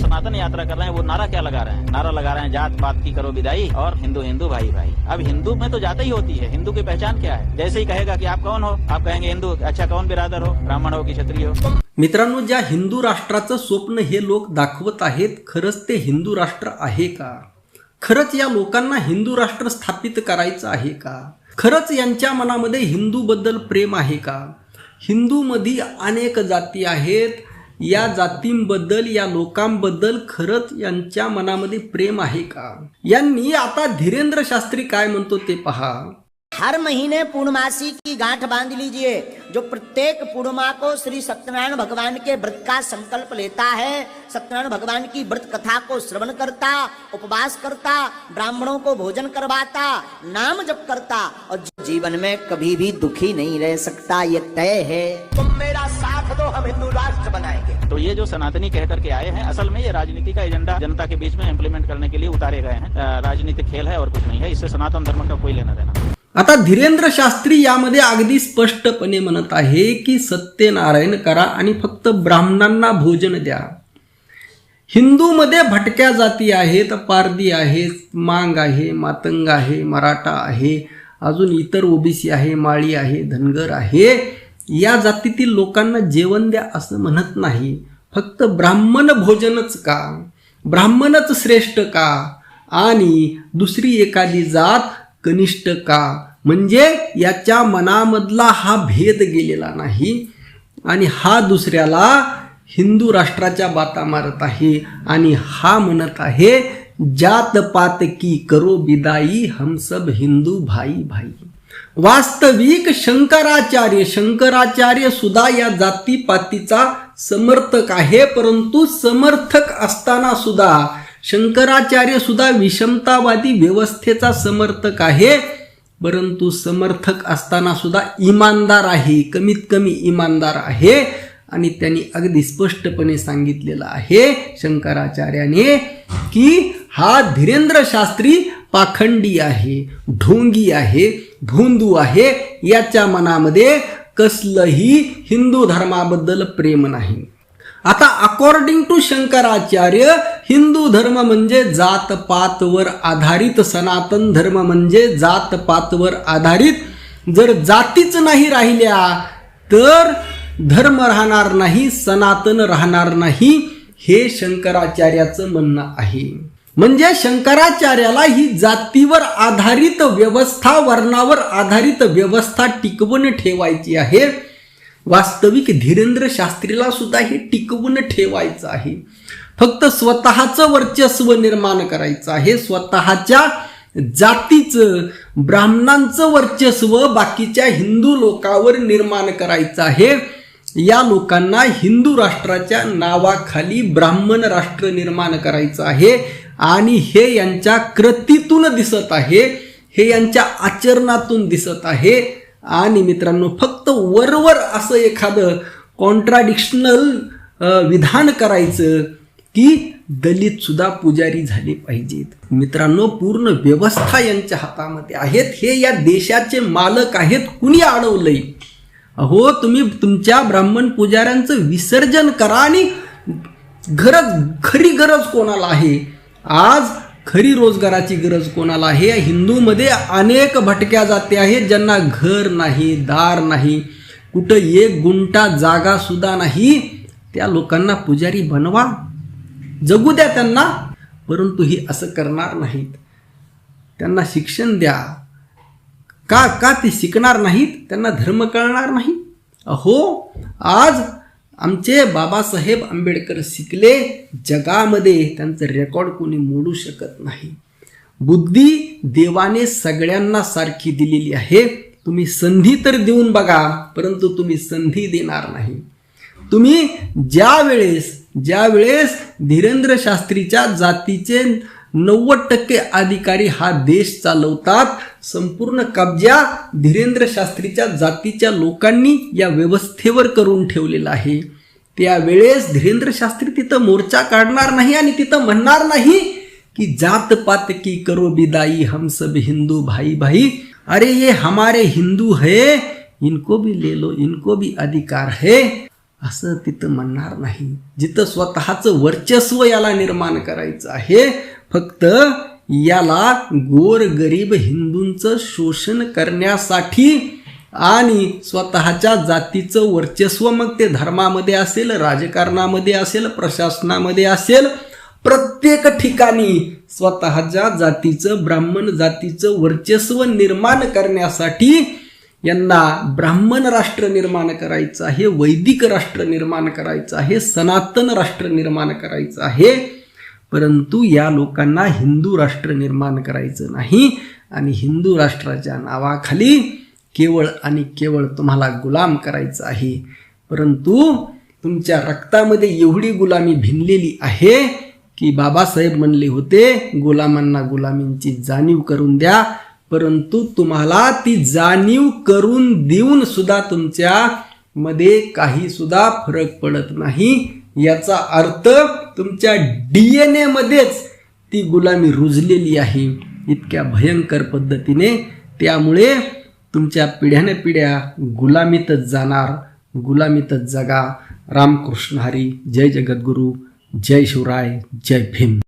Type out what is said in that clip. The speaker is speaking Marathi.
सनातन यात्रा कर रहे हैं वो नारा क्या लगा रहे हैं? नारा लगा रहे हैं जात पात की करो विदाई और हिंदू हिंदू भाई भाई। अब हिंदू में तो जाता ही होती है हिंदू की पहचान क्या है? जैसे ही कहेगा कि आप कौन हो आप कहेंगे हिंदू अच्छा कौन बिरादर हो? ब्राह्मण हो कि क्षत्रिय हो? मित्रांनो ज्या हिंदू राष्ट्राचं स्वप्न हे लोक दाखवत आहेत खरंच ते हिंदू राष्ट्र आहे का? खरंच या लोकांना हिंदू राष्ट्र स्थापित करायचं आहे का? खरंच यांच्या मनामध्ये हिंदूबद्दल प्रेम आहे का? हिंदूमध्ये अनेक जाती आहेत. या जातींबद्दल या लोकांबद्दल खरंच यांच्या मनामध्ये प्रेम आहे का? यांनी आता धीरेंद्र शास्त्री काय म्हणतो ते पहा. हर महीने पूर्णमासी की गांठ बाँध लीजिए जो प्रत्येक पूर्णिमा को श्री सत्यनारायण भगवान के व्रत का संकल्प लेता है। सत्यनारायण भगवान की व्रत कथा को श्रवण करता उपवास करता ब्राह्मणों को भोजन करवाता नाम जप करता और जीवन में कभी भी दुखी नहीं रह सकता ये तय है। तुम मेरा साथ दो हम हिंदू राष्ट्र बनाएँगे। तो ये जो सनातनी कह करके आए हैं असल में ये राजनीति का एजेंडा जनता के बीच में इम्प्लीमेंट करने के लिए उतारे गए हैं। राजनीतिक खेल है और कुछ नहीं है इससे सनातन धर्म का कोई लेना देना। आता धीरेंद्र शास्त्री यामध्ये अगदी स्पष्टपणे म्हणत आहे की सत्यनारायण करा आणि फक्त ब्राह्मणांना भोजन द्या. हिंदूमध्ये भटक्या जाती आहेत पारदी आहेत मांग आहे मातंग आहे मराठा आहे अजून इतर ओबीसी आहे माळी आहे धनगर आहे. या जातीतील लोकांना जेवण द्या असं म्हणत नाही. फक्त ब्राह्मण भोजनच का? ब्राह्मणच श्रेष्ठ का? आणि दुसरी एखादी जात कनिष्ठ का? म्हणजे याच्या मनामधला हा भेद गेलेला नाही आणि हा दुसऱ्याला हिंदू राष्ट्राच्या बाता मारत आहे आणि हा म्हणत आहे जात पात की करो बिदाई हम सब हिंदू भाई भाई. वास्तविक शंकराचार्य शंकराचार्य सुद्धा या जातीपातीचा समर्थक आहे परंतु समर्थक असताना सुद्धा शंकराचार्य सुद्धा विषमतावादी व्यवस्थेचा समर्थक आहे. परंतु समर्थक असताना सुद्धा इमानदार आहे कमीत कमी इमानदार आहे. आणि त्यांनी अगदी स्पष्टपणे सांगितलेलं आहे शंकराचार्याने की हा धीरेंद्र शास्त्री पाखंडी आहे ढोंगी आहे भोंदू आहे. याच्या मनामध्ये कसलंही हिंदू धर्माबद्दल प्रेम नाही. आता अकॉर्डिंग टू शंकराचार्य हिंदू धर्म म्हणजे जात पातवर आधारित सनातन धर्म म्हणजे जात पातवर आधारित. जर जातीच नाही राहिल्या तर धर्म राहणार नाही सनातन राहणार नाही हे शंकराचार्याचं म्हणणं आहे. म्हणजे शंकराचार्याला ही जातीवर आधारित व्यवस्था वर्णावर आधारित व्यवस्था टिकवून ठेवायची आहे. वास्तविक धीरेंद्र शास्त्रीला सुद्धा हे टिकवून ठेवायचं आहे. फक्त स्वतःचं वर्चस्व निर्माण करायचं आहे. स्वतःच्या जातीचं ब्राह्मणांचं वर्चस्व बाकीच्या हिंदू लोकावर निर्माण करायचं आहे. या लोकांना हिंदू राष्ट्राच्या नावाखाली ब्राह्मण राष्ट्र निर्माण करायचं आहे. आणि हे यांच्या कृतीतून दिसत आहे. हे यांच्या आचरणातून दिसत आहे. आणि मित्रांनो फक्त वरवर असं एखादं कॉन्ट्राडिक्शनल विधान करायचं की दलित सुद्धा पुजारी झाले पाहिजेत. मित्रांनो पूर्ण व्यवस्था यांच्या हातामध्ये आहेत. हे या देशाचे मालक आहेत. कुणी अडवलंय? अहो तुम्ही तुमच्या ब्राह्मण पुजाऱ्यांचं विसर्जन करा आणि गरज खरी गरज कोणाला आहे? आज खरी रोजगाराची गरज कोणाला आहे? हिंदूमध्ये अनेक भटक्या जाती आहेत ज्यांना घर नाही दार नाही कुठं एक गुंटा जागा सुद्धा नाही. त्या लोकांना पुजारी बनवा. जगू द्या त्यांना. परंतु ही असं करणार नाहीत. त्यांना शिक्षण द्या. का का ते शिकणार नाहीत? त्यांना धर्म कळणार नाही. अहो आज आमचे बाबासाहेब आंबेडकर शिकले जगामध्ये त्यांचं रेकॉर्ड कोणी मोडू शकत नाही. बुद्धी देवाने सगळ्यांना सारखी दिलेली आहे. तुम्ही संधी तर देऊन बघा परंतु तुम्ही संधी देणार नाही. तुम्ही ज्या वेळेस ज्या वेळेस धीरेंद्र शास्त्रीच्या जातीचे नव्वद टक्के अधिकारी हा देश चालवतात संपूर्ण कब्जा धीरेंद्र शास्त्रीच्या जातीच्या लोकांनी या व्यवस्थेवर करून ठेवलेला आहे. त्यावेळेस धीरेंद्र शास्त्री तिथं मोर्चा काढणार नाही आणि तिथं म्हणणार नाही की जात पात की करो बिदाई हम सब हिंदू भाई भाई. अरे ये हमारे हिंदू है इनको भी ले लो इनको भी अधिकार है. असं तिथं म्हणणार नाही. जिथं स्वतःचं वर्चस्व याला निर्माण करायचं आहे फक्त याला गोर गरीब हिंदूंचं शोषण करण्यासाठी आणि स्वतःच्या जातीचं वर्चस्व मग ते धर्मामध्ये असेल राजकारणामध्ये असेल प्रशासनामध्ये असेल प्रत्येक ठिकाणी स्वतःच्या जातीचं ब्राह्मण जातीचं वर्चस्व निर्माण करण्यासाठी यांना ब्राह्मण राष्ट्र निर्माण करायचं आहे वैदिक राष्ट्र निर्माण करायचं आहे सनातन राष्ट्र निर्माण करायचं आहे. परंतु या लोकांना हिंदू राष्ट्र निर्माण करायचं नाही आणि हिंदू राष्ट्राच्या नावाखाली केवळ आणि केवळ तुम्हाला गुलाम करायचं आहे. परंतु तुमच्या रक्तामध्ये एवढी गुलामी भिनलेली आहे की बाबासाहेब म्हणले होते गुलामांना गुलामींची जाणीव करून द्या परंतु तुम्हाला ती जाणीव करून देऊन सुद्धा तुमच्या मध्ये काही सुद्धा फरक पडत नाही. याचा अर्थ तुमच्या डीएनए मध्येच ती गुलामी रुजलेली आहे. इतक्या भयंकर पद्धतीने. त्यामुळे तुमच्या पिढ्याने पिढ्या गुलामीतच जाणार गुलामीतच जगा. रामकृष्ण हरी जय जगद्गुरू जय शिवराय जय भीम.